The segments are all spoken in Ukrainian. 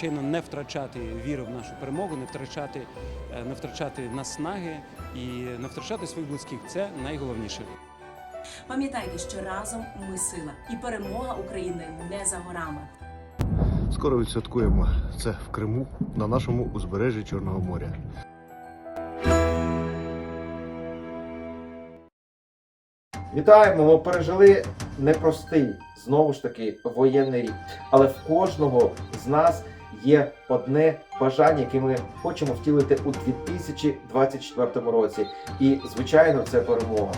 звичайно, не втрачати віру в нашу перемогу, не втрачати, е, не втрачати наснаги і не втрачати своїх близьких. Це найголовніше. Пам'ятайте, що разом ми сила, і перемога України не за горами. Скоро відсвяткуємо це в Криму на нашому узбережжі Чорного моря. Вітаємо! Ми пережили непростий, знову ж таки, воєнний рік. Але в кожного з нас є одне бажання, яке ми хочемо втілити у 2024 році. І, звичайно, це перемога.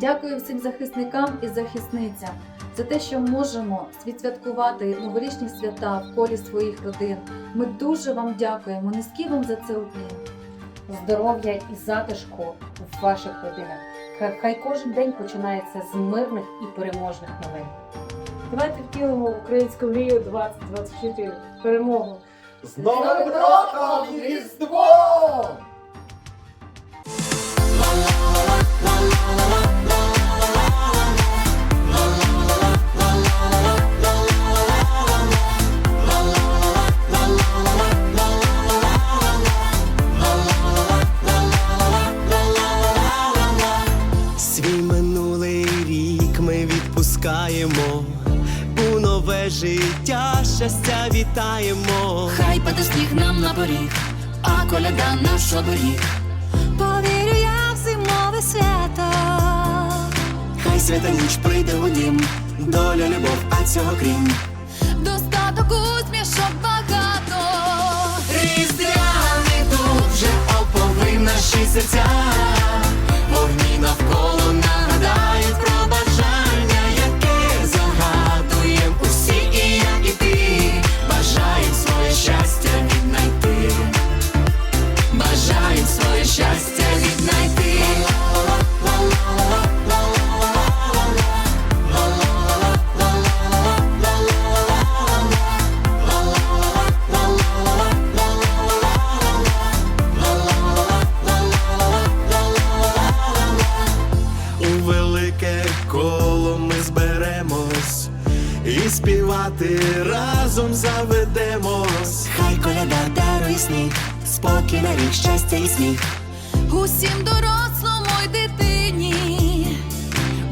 Дякую всім захисникам і захисницям за те, що можемо відсвяткувати новорічні свята в колі своїх родин. Ми дуже вам дякуємо. Низький вам за це уклін. здоров'я і затишку в ваших родинах. Хай- Хай кожен день починається з мирних і переможних новин. Давайте втілимо українську мрію 2024. Перемогу! З Новим роком! Різдво! Поріг, а коляда наш оберіг. Повірю я в зимове свято. Хай свята ніч прийде у дім, доля, любов, а цього крім. Достаток усмішок багато. Різдвяний дух вже оповив наші серця, вогні навколо зберемось і співати разом заведемось. Хай коляда дарує сніг, спокій на рік, щастя і сміх. Усім дорослому й дитині.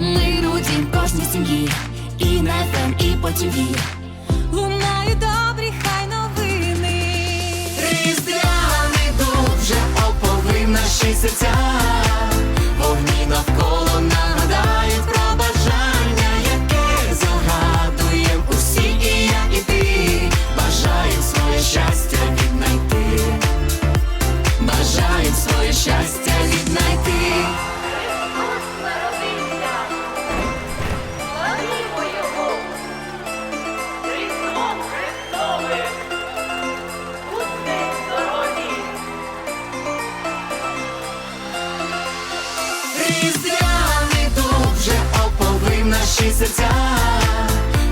Миру дім кожній сім'ї. І на ФМ, і по ТВ. Лунають добрі хай новини. Різдвяний дух вже оповив наші серця, наші серця,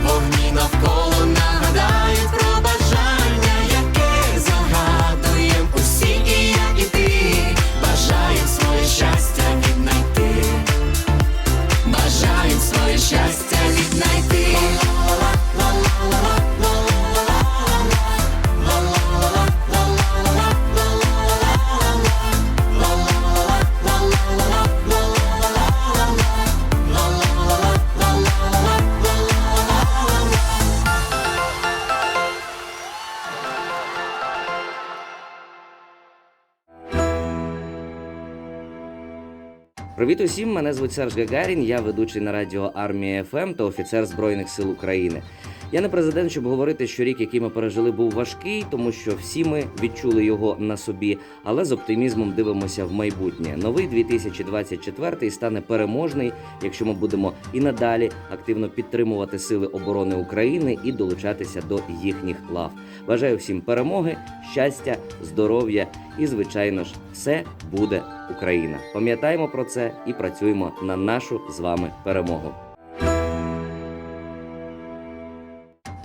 вогні навколо нагадають про бажання, яке загадуєм усі, і я, і ти. Бажаєм своє щастя віднайти, бажаєм своє щастя Привіт усім! Мене звуть Серж Гагарін. Я ведучий на радіо Армія ФМ та офіцер Збройних сил України. Я не президент, щоб говорити, що рік, який ми пережили, був важкий, тому що всі ми відчули його на собі, але з оптимізмом дивимося в майбутнє. Новий 2024 стане переможний, якщо ми будемо і надалі активно підтримувати сили оборони України і долучатися до їхніх лав. Бажаю всім перемоги, щастя, здоров'я і, звичайно ж, все буде Україна. Пам'ятаємо про це і працюємо на нашу з вами перемогу.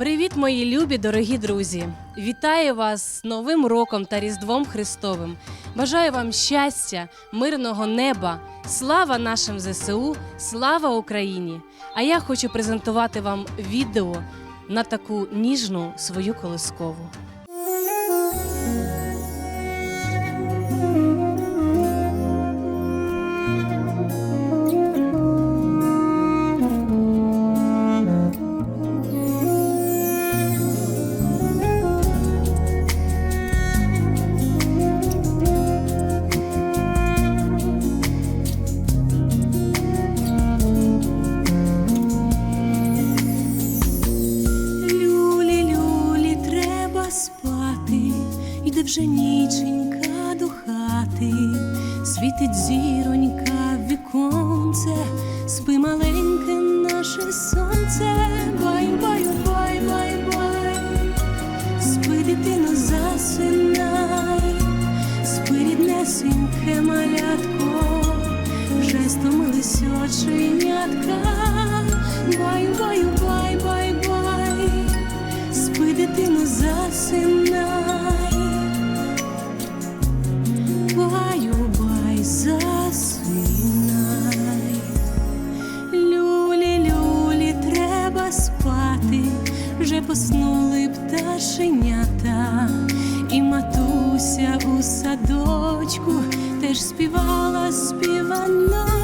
Привіт, мої любі, дорогі друзі! Вітаю вас з Новим роком та Різдвом Христовим. Бажаю вам щастя, мирного неба, слава нашим ЗСУ, слава Україні! А я хочу презентувати вам відео на таку ніжну свою колискову. Бай, бай, бай, бай, бай, спи, баю, бай, засинай, люлі, люлі, треба спати, вже поснули пташенята, і матуся у садочку теж співала співаночку.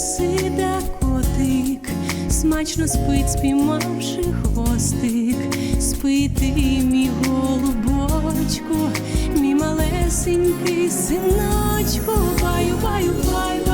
Сида котик, смачно спить, спіймавши хвостик, спити, мій голубочку, мій малесенький синочку, баю, баю, баю,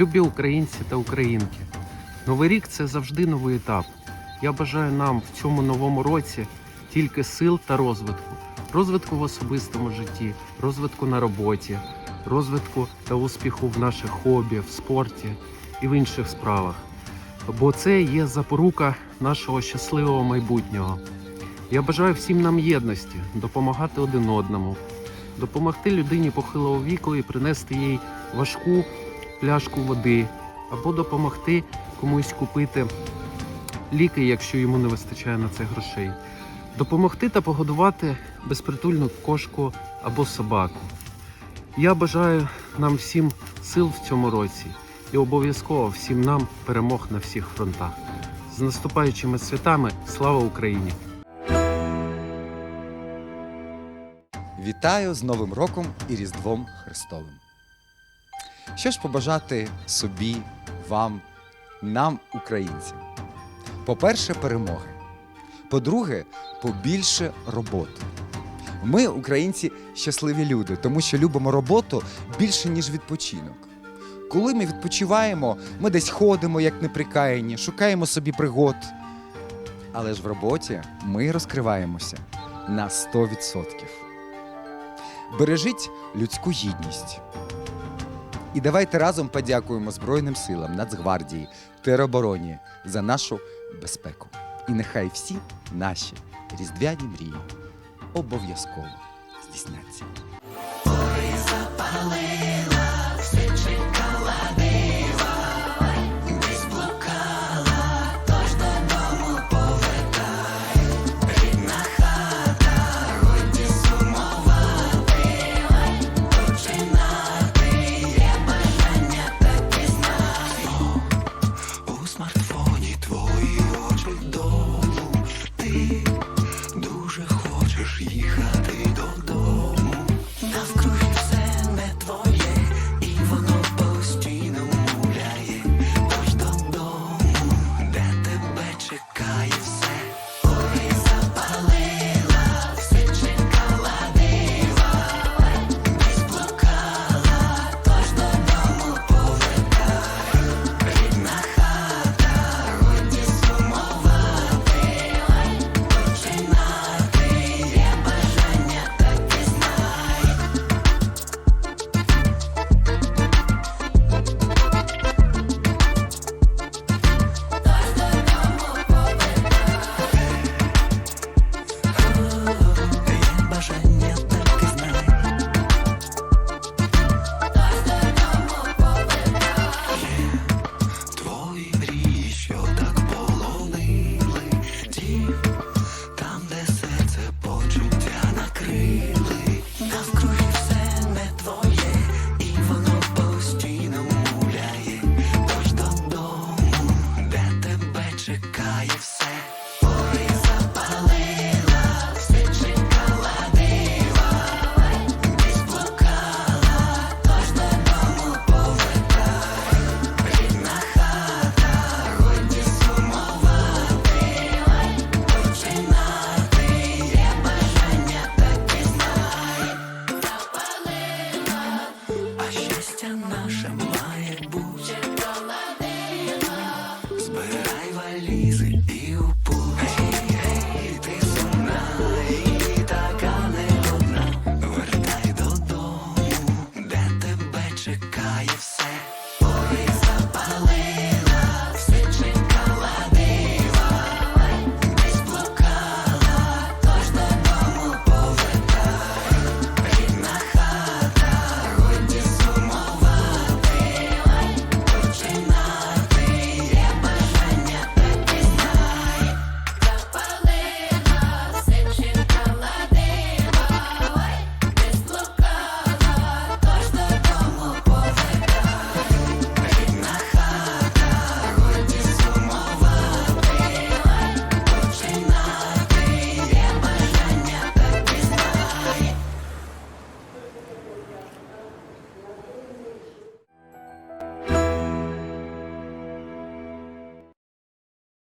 Любі українці та українки, новий рік це завжди новий етап. Я бажаю нам в цьому новому році тільки сил та розвитку, розвитку в особистому житті, розвитку на роботі, розвитку та успіху в наших хобі, в спорті і в інших справах. Бо це є запорука нашого щасливого майбутнього. Я бажаю всім нам єдності, допомагати один одному, допомогти людині похилого віку і принести їй важку пляшку води, або допомогти комусь купити ліки, якщо йому не вистачає на це грошей. Допомогти та погодувати безпритульну кошку або собаку. Я бажаю нам всім сил в цьому році і обов'язково всім нам перемог на всіх фронтах. З наступаючими святами слава Україні! Вітаю з Новим роком і Різдвом Христовим. Що ж побажати собі, вам, нам, українцям? По-перше, перемоги. По-друге, побільше роботи. Ми, українці, щасливі люди, тому що любимо роботу більше, ніж відпочинок. Коли ми відпочиваємо, ми десь ходимо, як неприкаяні, шукаємо собі пригод. Але ж в роботі ми розкриваємося на 100%. Бережіть людську гідність. І давайте разом подякуємо Збройним силам, Нацгвардії, теробороні за нашу безпеку. І нехай всі наші різдвяні мрії обов'язково здійсняться. Запали.